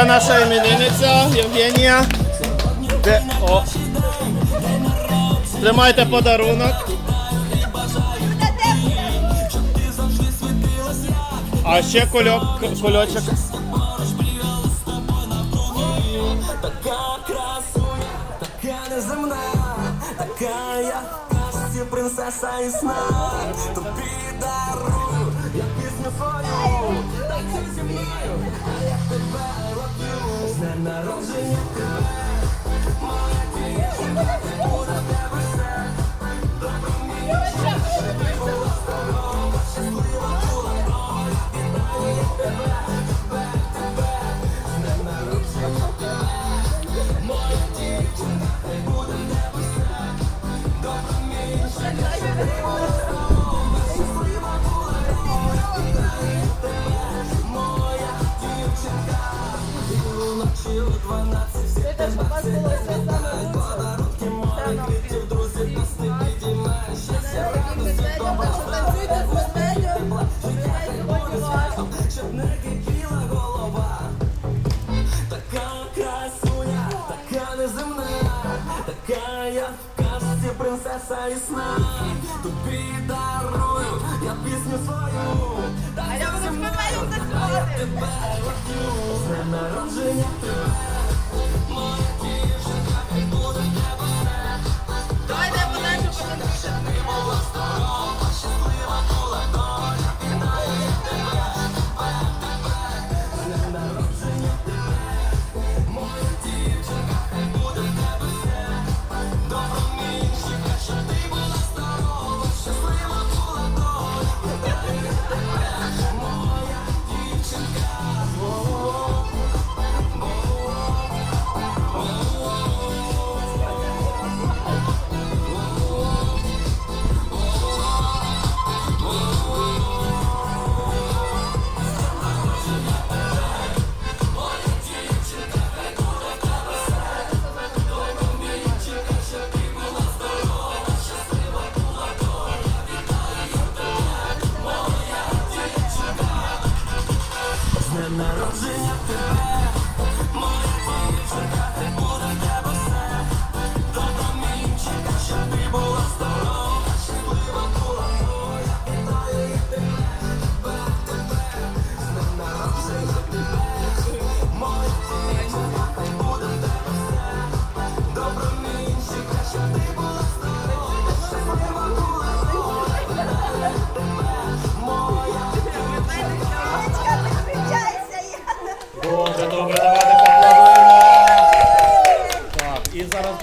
Це наша іменинниця Євгенія. Де... О. Тримайте подарунок. А ще кульок, кульочок. Така неземна, така я принцеса і сна. Тобі дарую, я пісню свою, зі мною, а я тебе днем народження. Добром ніч, щоб ти була принцеса і сна. Тобі дарую, я пісню свою. А я буду співаю заспівати. Тебе роблю, з днем народження тебе. Моя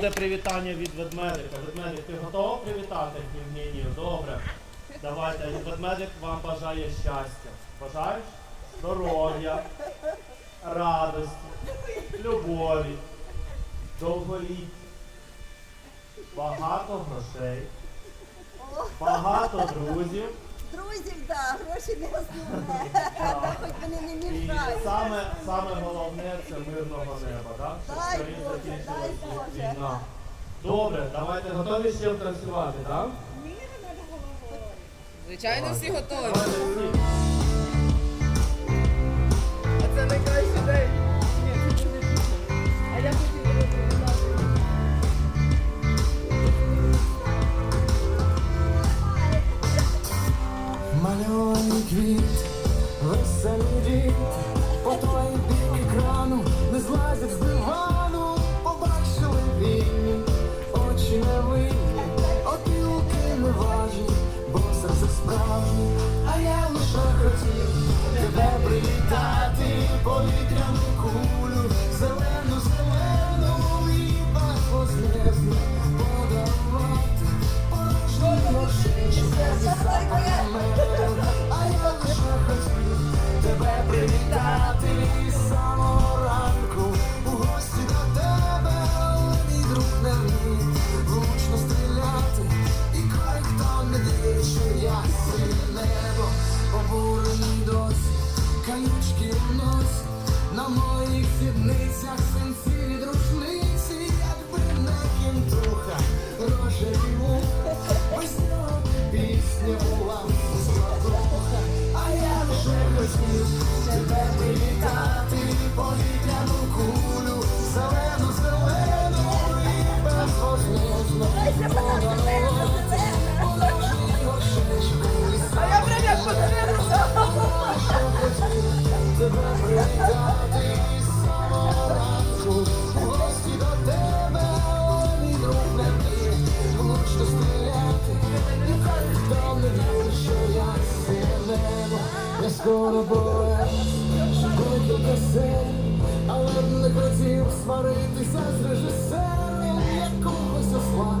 буде привітання від ведмедика. Ведмедик, ти готова привітати Євгенію? Добре. Давайте, ведмедик вам бажає щастя. Бажаєш? Здоров'я, радості, любові, довголіття, багато грошей, багато друзів. Друзів, так, гроші не основне. Хоч вони не І мішають. саме, саме головне це мирного неба, так? Щоб Дай скоріше Боже, закінчилась дай Боже. війна. Добре, давайте готові ще танцювати, так? Звичайно, всі готові. А це найкращий dream скоро повез, декілька серій, але б не хотів сваритися з режисером якогось осла.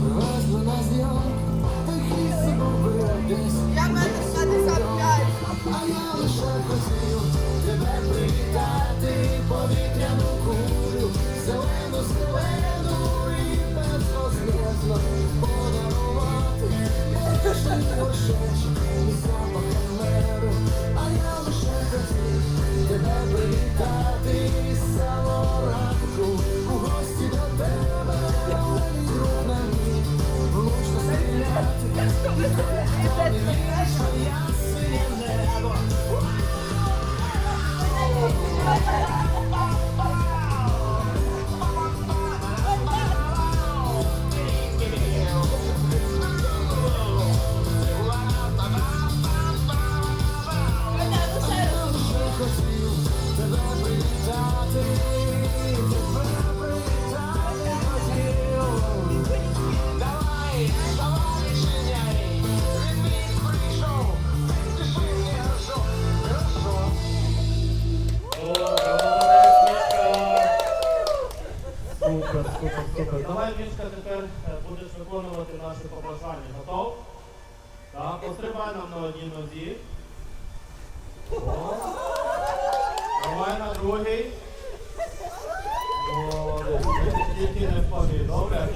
Привезли на зйомки, тихі зуби десь. Я метр 55. А я лише хотів тебе привітати, повітряну кулю, зелену зелену і безрозв'язно подарувати. Пиши горшечок наші побажання. Готов? Так, пострибай нам на одній нозі. Давай на другий. Тільки не впади, добре?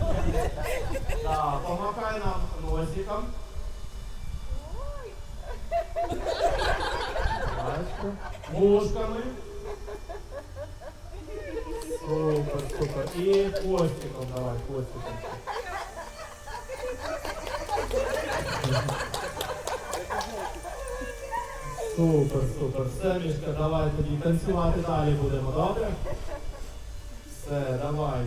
Так, помахай нам носиком. Вушками. Супер, супер. І хвостиком давай, хвостиком. Супер, супер. Все, Мішка, давай тоді танцювати далі будемо, добре? Все, давай.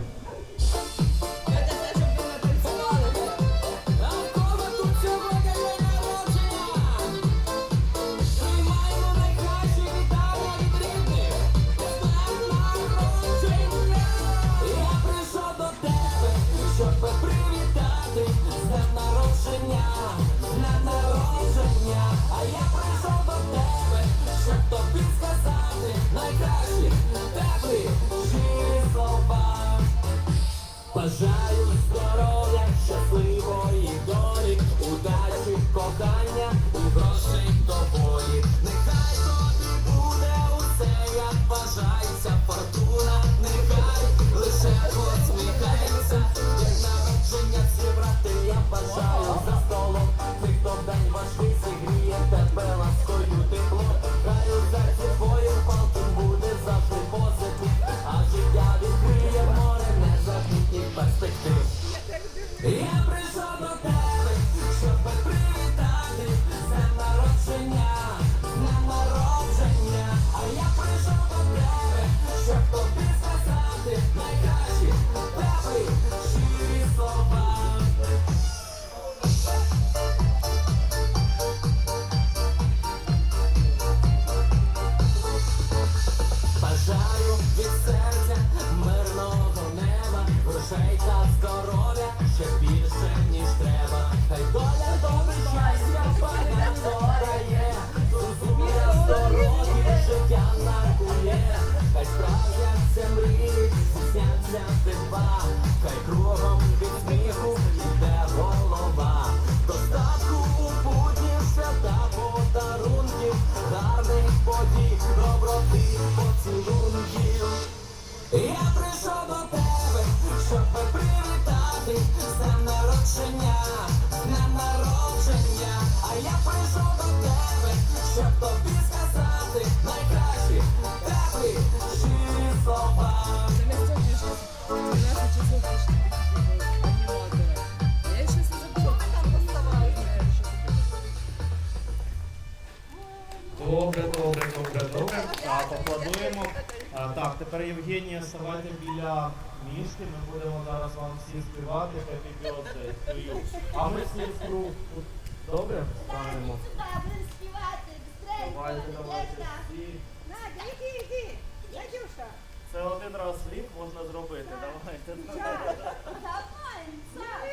Бажаю здоров'я, щасливої долі, удачі, кохання і грошей доволі. Нехай тобі буде усе, як бажається фортуна. Нехай лише посміхається, як народження зібрати я бажаю за столом. Тих, хто в день важкий зігріє тебе ласкою тепло. Так, тепер Євгенія, ставайте біля мішки, ми будемо зараз вам всі співати Happy Birthday to you. А ми всі. Добре? Станемо. Сюди, Давайте, давайте. всі. Надя, іди, іди. Надюша. Це один раз в рік можна зробити. Давайте. давайте. Давай, Саш.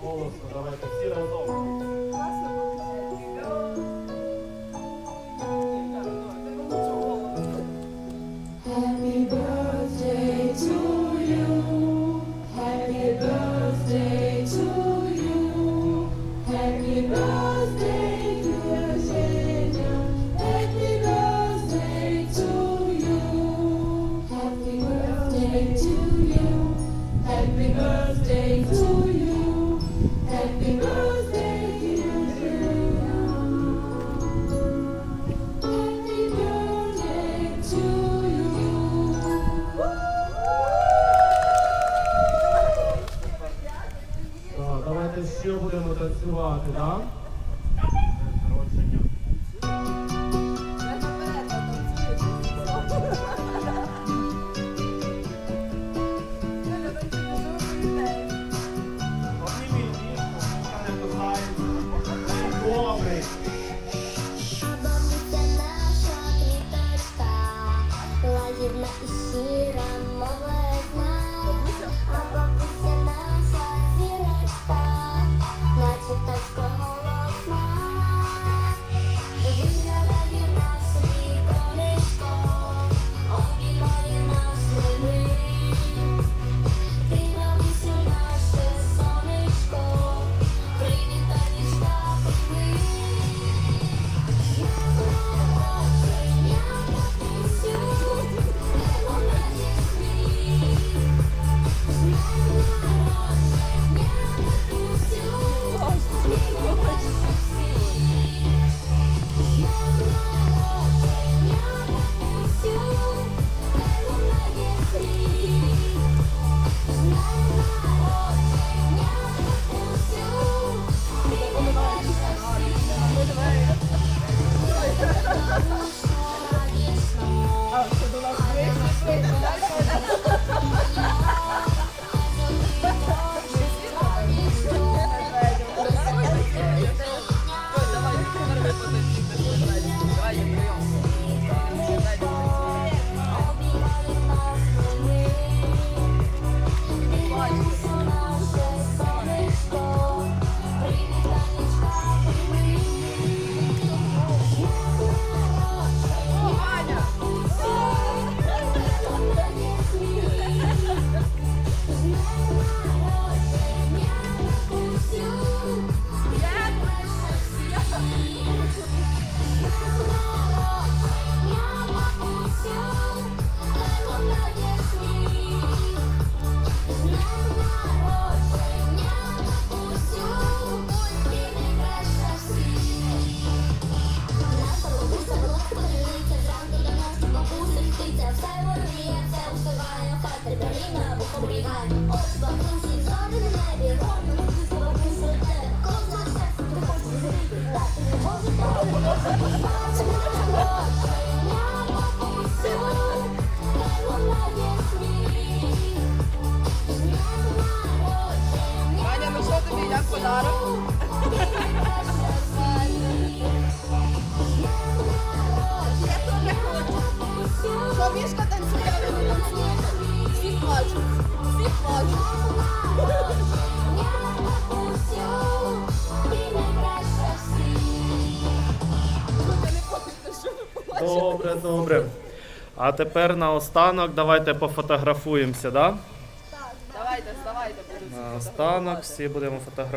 Голосно, давайте. Всі разом. Oh my gosh. Ваня, ну що тобі, як подарок? А тепер наостанок давайте пофотографуємося, да? Давайте, давайте, будемо. Наостанок всі будемо фотографувати.